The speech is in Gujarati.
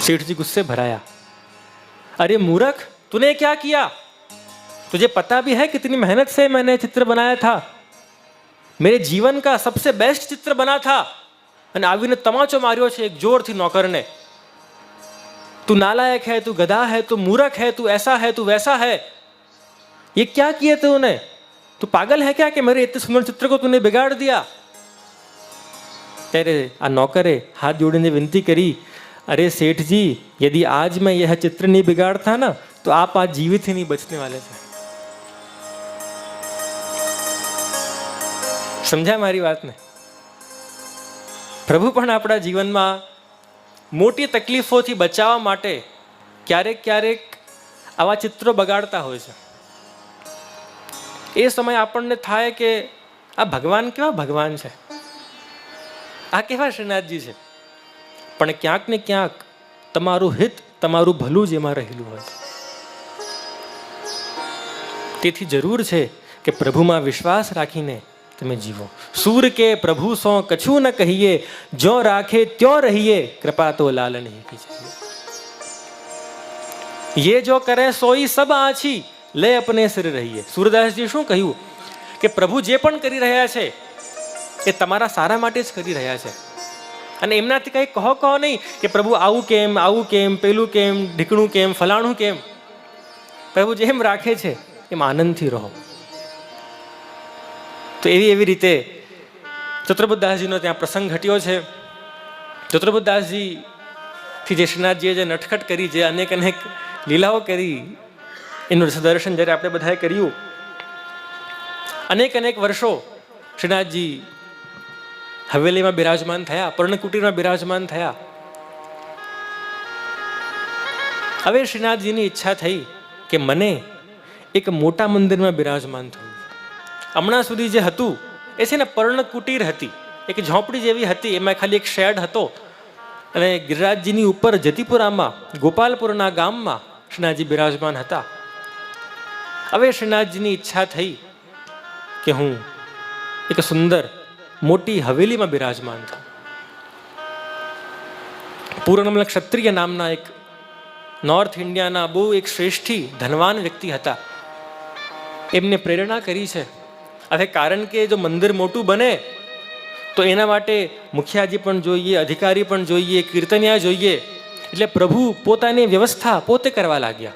सेठ जी गुस्से भराया अरे मूर्ख तूने क्या किया तुझे पता भी है कितनी मेहनत से मैंने चित्र बनाया था मेरे जीवन का सबसे बेस्ट चित्र बना था અને આવીને તમાચો માર્યો છે એક જોરથી નોકરને तू नालायक है तू गधा है तू मूर्ख है तू ऐसा है तू वैसा है ये क्या किए तूने तू पागल है क्या कि मेरे इतने सुंदर चित्र को तूने बिगाड़ दिया ત્યારે આ નોકરે હાથ જોડીને વિનંતી કરી अरे सेठ जी यदि आज मैं यह चित्र नहीं बिगाड़ता ना तो आप आज जीवित ही नहीं बचने वाले थे સમજ્યા મારી વાતને પ્રભુ પણ આપણા જીવનમાં મોટી તકલીફોથી બચાવવા માટે ક્યારેક ક્યારેક આવા ચિત્રો બગાડતા હોય છે એ સમયે આપણને થાય કે આ ભગવાન કેવા ભગવાન છે આ કેવા શ્રીનાથજી છે પણ ક્યાંક ને ક્યાંક તમારું હિત, તમારું ભલું જ એમાં રહેલું હોય. તેથી જરૂર છે કે પ્રભુમાં વિશ્વાસ રાખીને તમે જીવો. સૂર કે પ્રભુ સો કછું ન કહીએ જો રાખે ત્યો રહીએ, કૃપા તો લાલ નહીં છે યે જો કરે સોઈ સબ આછી, લે અપને સિર રહીએ. સૂરદાસજી શું કહ્યું? કે પ્રભુ જે પણ કરી રહ્યા છે, એ તમારા સારા માટે જ કરી રહ્યા છે. અને એમનાથી કંઈ કહો કહો નહીં કે પ્રભુ આવું કેમ આવું કેમ, પેલું કેમ, ઢીકણું કેમ, ફલાણું કેમ? પ્રભુ જેમ રાખે છે એમ આનંદથી રહો. તો એવી એવી રીતે ચતુર્બુદાસજીનો ત્યાં પ્રસંગ ઘટ્યો છે. ચતુર્બુદાસજી થી જે શ્રીનાથજીએ જે નટખટ કરી, જે અનેક અનેક લીલાઓ કરી, એનું દર્શન જ્યારે આપણે બધાએ કર્યું, અનેક અનેક વર્ષો શ્રીનાથજી હવેલીમાં બિરાજમાન થયા પર્ણકુટીરમાં બિરાજમાન થયા. હવે શ્રીનાથજીની ઈચ્છા થઈ કે મને એક મોટા મંદિરમાં બિરાજમાન થયું હમણાં સુધી જે હતું, એ છે ને પર્ણકુટીર હતી. એક ઝોંપડી જેવી હતી, એમાં ખાલી એક શેડ હતો. અને ગિરિરાજજીની ઉપર જતીપુરામાં, ગોપાલપુરના ગામમાં શ્રીનાથજી બિરાજમાન હતા. હવે શ્રીનાથજીની ઈચ્છા થઈ કે હું એક સુંદર મોટી હવેલીમાં બિરાજમાન થાઉં પૂર્ણમલ ક્ષત્રિય નામના એક નોર્થ ઇન્ડિયાના બહુ એક શ્રેષ્ઠી, ધનવાન વ્યક્તિ હતા. એમને પ્રેરણા કરી છે. હવે કારણ કે જો મંદિર મોટું બને, તો એના માટે મુખિયાજી પણ જોઈએ, અધિકારી પણ જોઈએ, કીર્તનિયા જોઈએ. એટલે પ્રભુ પોતાની વ્યવસ્થા પોતે કરવા લાગ્યા.